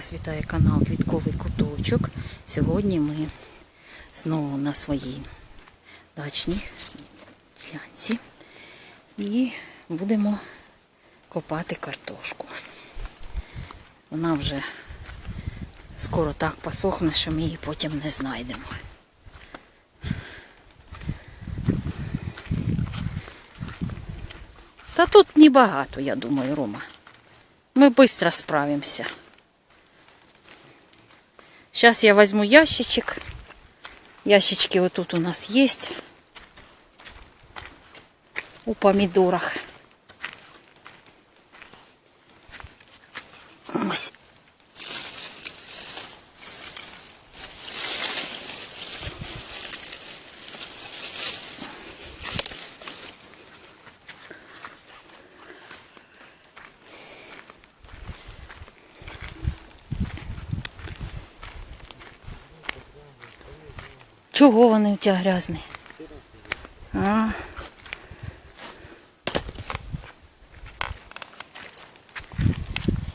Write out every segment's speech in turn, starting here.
Вас вітає канал Квітковий куточок. Сьогодні ми знову на своїй дачній ділянці і будемо копати картошку. Вона вже скоро так посохне, що ми її потім не знайдемо. Та тут небагато, я думаю, Рома. Мы быстро справимся. Сейчас я возьму ящичек. Ящички вот тут у нас есть. У помидорах. Чого вони у тебе грязні? А.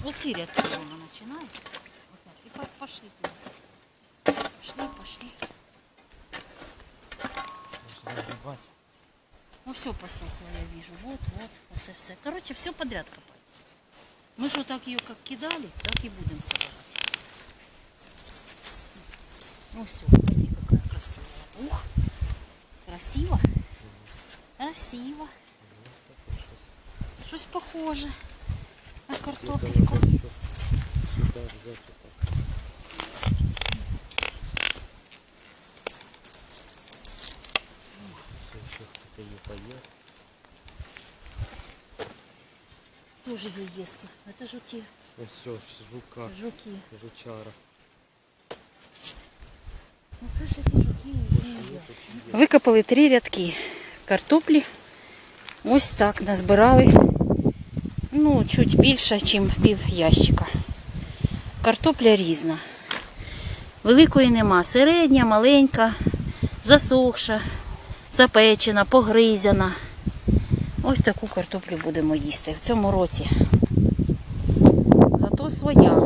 Оці рядки вона починає. Отак. І по- пошли туди. Пошли, пошли. Ну все посохло, я вижу. Вот, вот, оце все. Короче, все подряд копать. Мы же вот так ее как кидали, так и будем собирать. Ну все, красиво. Красиво. Щось похоже на картофельку. Тоже ее ест. Это жуки. Ну Ось все, жука. Жуки. Жучара. Викопали три рядки картоплі. Ось так назбирали. Ну, чуть більше, ніж пів ящика. Картопля різна. Великої нема. Середня, маленька, засохша, запечена, погризяна. Ось таку картоплю будемо їсти в цьому році. Зато своя.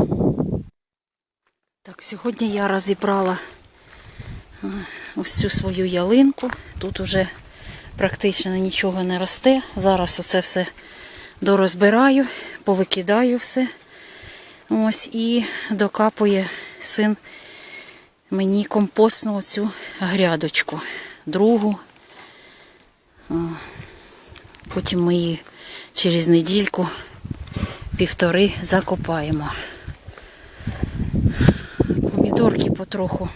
Так, сьогодні я розібрала ось цю свою ялинку. Тут уже практично нічого не росте. Зараз оце все дорозбираю, повикидаю все. Ось і докапує син мені компостну оцю грядочку. Другу. Потім ми її через недільку півтори закопаємо. Помідорки потроху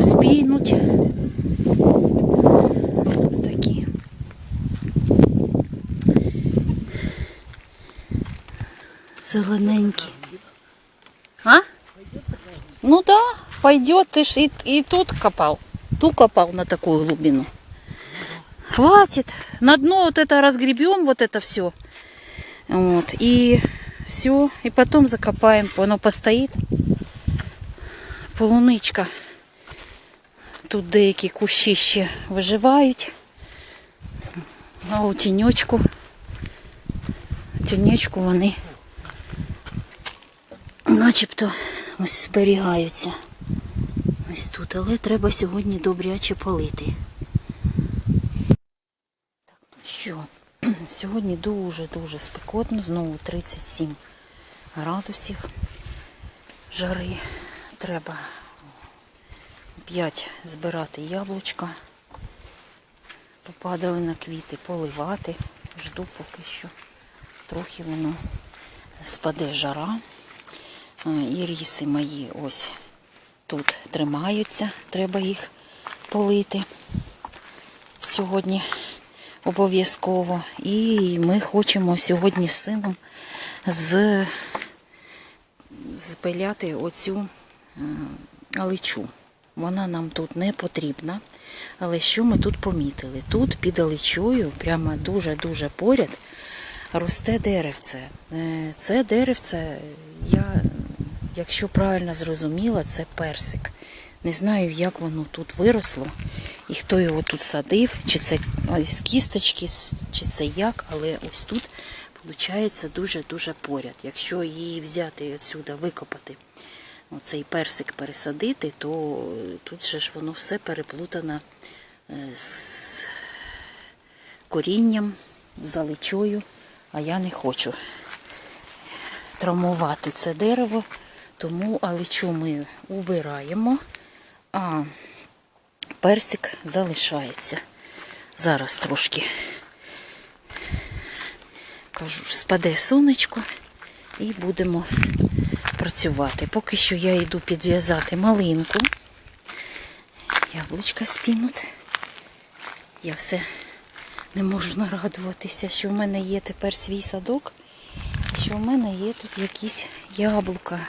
спійнуть. Ось такі. Зелененькі. А? Ну да, пойдет. Ты ж и, и тут копал. Ту копал на такую глубину. Хватит. На дно вот это разгребем, вот это все. Вот. И все. И потом закопаем. Оно постоит. Полуничка. Тут деякі кущі ще виживають. А у тіньочку, тіньочку вони начебто ось зберігаються. Ось тут, але треба сьогодні добряче полити. Так, ну що, сьогодні дуже-дуже спекотно, знову 37 градусів жари. Треба 5 збирати яблучка. Попадали на квіти, поливати. Жду поки що. Трохи воно спаде жара. І ріси мої ось тут тримаються. Треба їх полити сьогодні обов'язково. І ми хочемо сьогодні з сином з... спиляти оцю е, аличу. Вона нам тут не потрібна. Але що ми тут помітили? Тут під аличою, прямо дуже-дуже поряд, росте деревце. Е, Це деревце, я, якщо правильно зрозуміла, це персик. Не знаю, як воно тут виросло і хто його тут садив, чи це з кісточки, чи це як, але ось тут Получається дуже-дуже поряд. Якщо її взяти відсюди, викопати, оцей персик пересадити, то тут же ж воно все переплутано е, з корінням, заличою, а я не хочу травмувати це дерево, тому аличу ми убираємо, а персик залишається. Зараз трошки кажу, спаде сонечко і будемо працювати. Поки що я йду підв'язати малинку. Яблучка спінуть. Я все не можу нарадуватися, що в мене є тепер свій садок, що в мене є тут якісь яблука,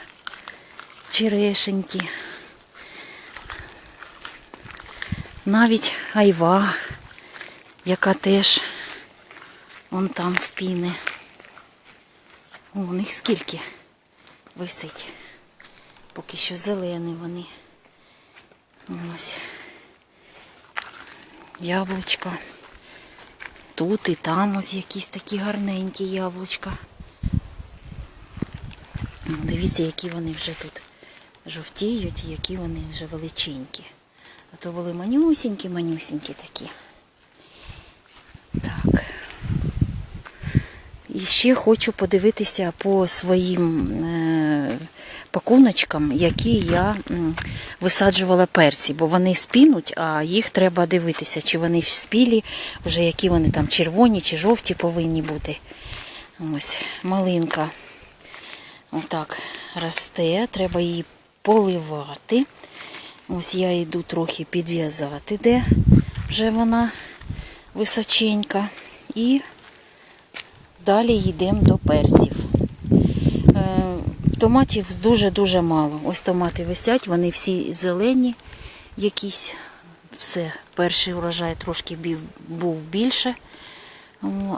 черешеньки. Навіть айва, яка теж вон там спіни. О, у них скільки висить. Поки що зелені вони. Ось. Яблучка. Тут і там ось якісь такі гарненькі яблучка. Ну, Дивіться, які вони вже тут жовтіють, які вони вже величенькі. А то були манюсінькі, манюсінькі такі. Так. І ще хочу подивитися по своїм е, пакуночкам, які я висаджувала перці, бо вони спінуть, а їх треба дивитися, чи вони спілі, вже які вони там червоні чи жовті повинні бути. Ось малинка отак росте, треба її поливати. Ось я йду трохи підв'язати, де вже вона височенька. І далі йдемо до перців. Е, Томатів дуже-дуже мало. Ось томати висять, вони всі зелені якісь. Все, перший урожай трошки був більше,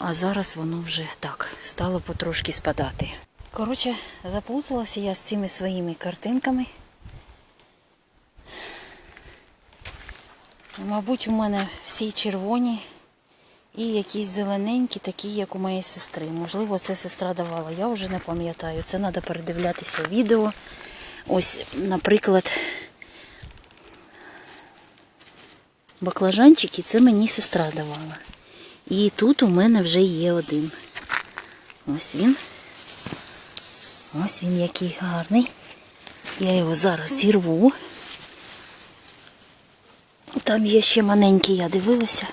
а зараз воно вже так стало потрошки спадати. Коротше, заплуталася я з цими своїми картинками. Мабуть, у мене всі червоні і якісь зелененькі, такі, як у моєї сестри. Можливо, це сестра давала, я вже не пам'ятаю. Це треба передивлятися відео. Ось, наприклад, баклажанчики це мені сестра давала. І тут у мене вже є один. Ось він. Ось він який гарний. Я його зараз зірву. Там є ще маленький, я дивилася.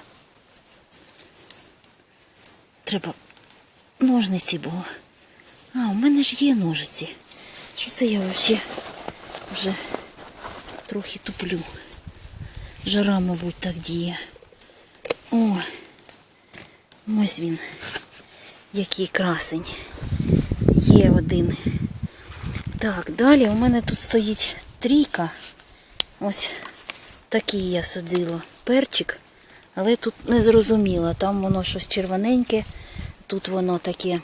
Треба ножниці було. А, у мене ж є ножиці. Що це я взагалі вже трохи туплю. Жара, мабуть, так діє. О, ось він. Який красень. Є один. Так, далі у мене тут стоїть трійка. Ось такий я садила перчик, але тут не зрозуміло. Там воно щось червоненьке, тут воно таке,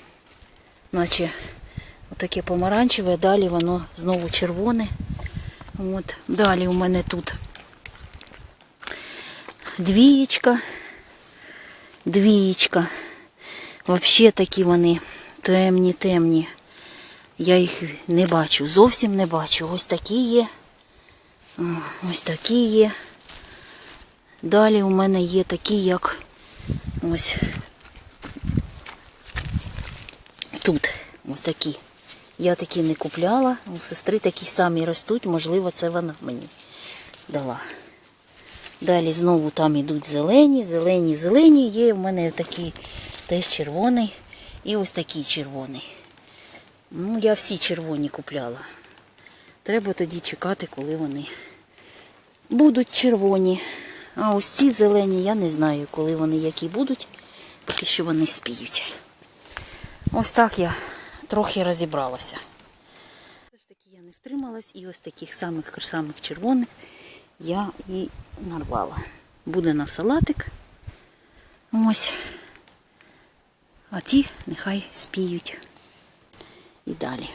наче таке помаранчеве, далі воно знову червоне. От. Далі у мене тут двієчка, двієчка. Взагалі такі вони темні, темні. Я їх не бачу, зовсім не бачу. Ось такі є. Ось такі є. Далі у мене є такі, як ось тут. Ось такі. Я такі не купляла. У сестри такі самі ростуть, можливо, це вона мені дала. Далі знову там йдуть зелені, зелені, зелені. Є в мене такий теж червоний і ось такий червоний. Ну, я всі червоні купляла. Треба тоді чекати, коли вони будуть червоні. А ось ці зелені, я не знаю, коли вони які будуть, поки що вони спіють. Ось так я трохи розібралася. Все ж таки я не втрималась і ось таких самих самих червоних я і нарвала. Буде на салатик. Ось. А ті нехай спіють. І далі.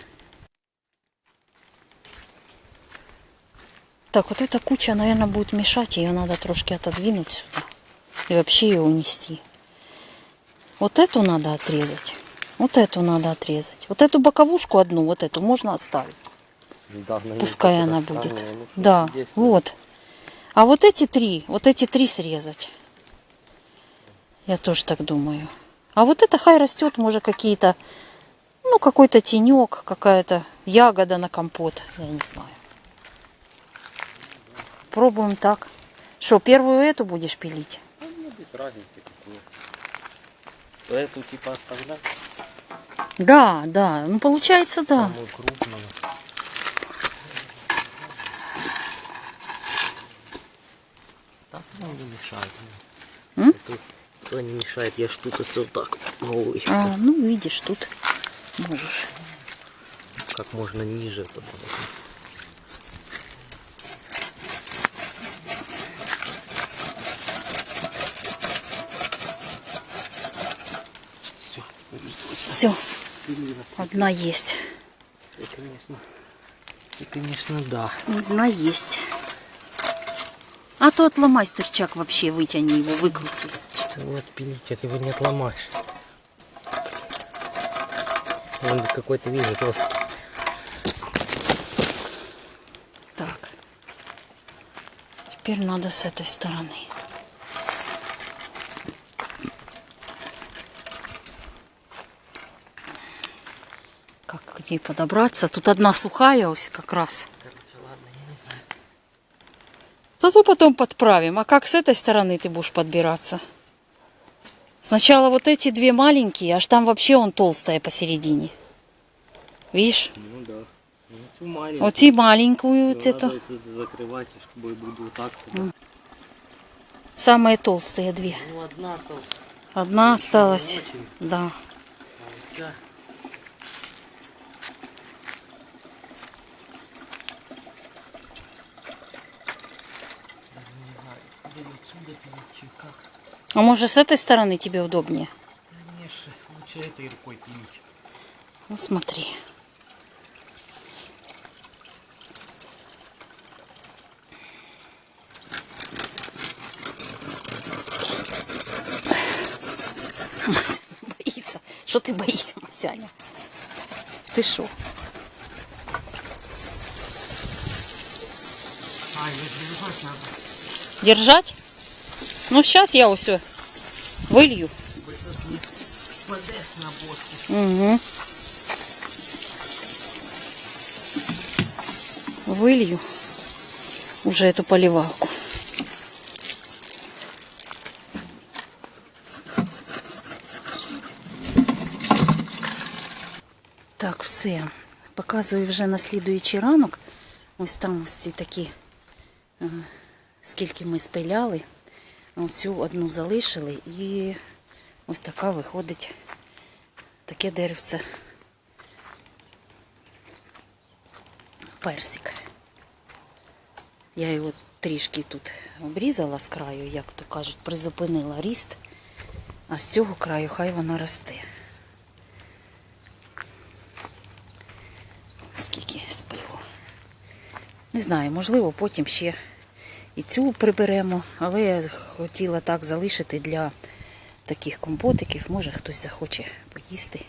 Так, вот эта куча, наверное, будет мешать. Ее надо трошки отодвинуть сюда. И вообще ее унести. Вот эту надо отрезать. Вот эту надо отрезать. Вот эту боковушку одну, вот эту можно оставить. Я Пускай она будет. ну, Да, чудесно. вот. А вот эти три, вот эти три срезать. Я тоже так думаю. А вот это хай растет, может, какие-то, ну, какой-то тенек, какая-то ягода на компот, я не знаю. Пробуем так. Что, первую эту будешь пилить? Ну, без разницы какую. Эту типа оставлять, Да, да, ну получается, да. самую крупную. Так ну, не мешает. М? Это- не мешает, я ж тут вот так их А, ну, видишь, тут можешь. как можно ниже. Потому что... Все, одна есть. И, конечно, и, конечно, да. Одна есть. А то отломай стырчак вообще, вытяни его, выкрути. Что не отпилить, это его не отломаешь. Он какой-то, вижу, жесткий. Так. Теперь надо с этой стороны. К ней подобраться? Тут одна сухая ось как раз. Зато потом подправим. А как с этой стороны ты будешь подбираться? Сначала вот эти две маленькие, аж там вообще он толстая посередине. Видишь? Ну да. Ну, маленькую. Вот и маленькую вот эту. закрывать, чтобы буду вот так. тогда. Самые толстые две. Ну, одна то Одна осталась. Да. а вся Даже не знаю, куда как. А может с этой стороны тебе удобнее? Конечно, лучше этой рукой пилить. Ну смотри. Мася боится. Что ты боишься, Масяня? Ты что? А, ее держать надо. Держать? Ну сейчас я все вылью. Чтобы сейчас не падешь на бочку. Угу. Вылью уже эту поливалку. Так, все. Показую вже на слідуючий ранок. Ось там ось ці такі, е, скільки ми спиляли. Оцю одну залишили і ось така виходить таке деревце. Персик. Я його трішки тут обрізала з краю, як то кажуть, призупинила ріст, а з цього краю хай вона росте. Скільки спилу. Не знаю, можливо, потім ще і цю приберемо, але я хотіла так залишити для таких компотиків. Може хтось захоче поїсти.